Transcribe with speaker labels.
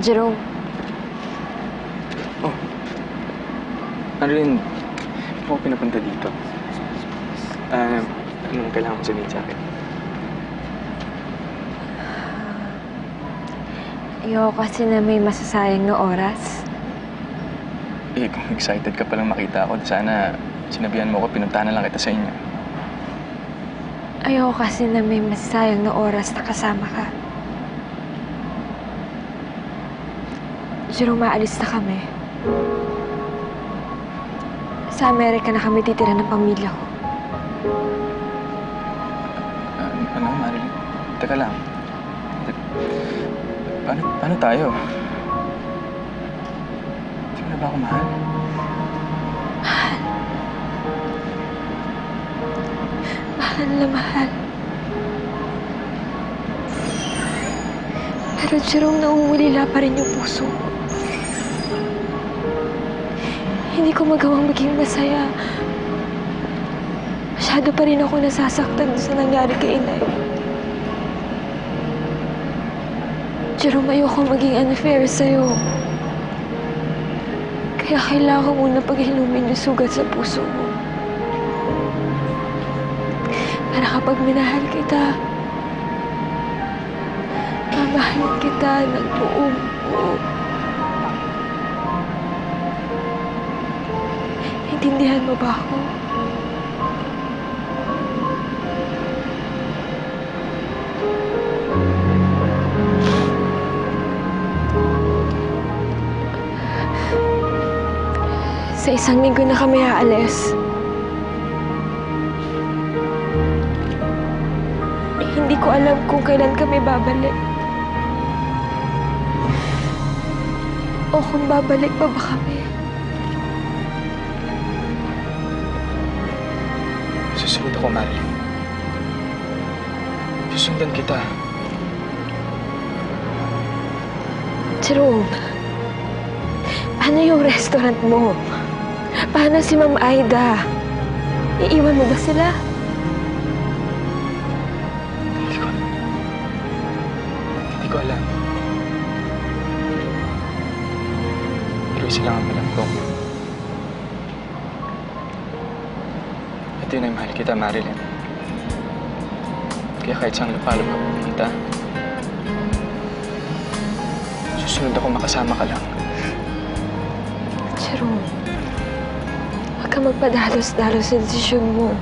Speaker 1: Jerome,
Speaker 2: Oh. Marilyn, ako pinapunta dito. Ah, anong kailangan mo sabihin sa akin?
Speaker 1: ayoko kasi na may masasayang na oras.
Speaker 2: Eh, kung excited ka palang makita ako, sana sinabihan mo ko, pinuntahan na lang kita sa inyo.
Speaker 1: Ayoko kasi na may masasayang na oras na kasama ka. Jerome, maalis na kami. Sa Amerika na kami titira ng pamilya ko.
Speaker 2: Ah, ano, Marilyn? Teka lang. Te- Paano, paano tayo? Di mo na ba ako mahal?
Speaker 1: Mahal na mahal. Pero Jerome, nauulila pa rin yung puso. Hindi ko magawang maging masaya. Masyado pa rin ako nasasaktan sa nangyari kay inay. Jerome, ayoko maging unfair sa'yo. Kaya kailangan ko muna paghilumin yung sugat sa puso mo. Para kapag minahal kita, mamahalin kita buo. Intindihan mo ba ako? Sa isang linggo na kami aalis. Hindi ko alam kung kailan kami babalik. O kung babalik pa ba kami.
Speaker 2: Susunod ako, Marilyn. Susundan kita.
Speaker 1: Jerome, paano yung restaurant mo? Paano si Ma'am Aida? Iiwan mo ba sila?
Speaker 2: Hindi ko Hindi ko alam. Isa lang ang alam ko. Ito yun ay mahal kita, Marilyn. Kaya kahit saan lupalop ka pumunta, susunod ako makasama ka lang.
Speaker 1: Jerome, huwag ka magpadalos-dalos sa desisyon mo.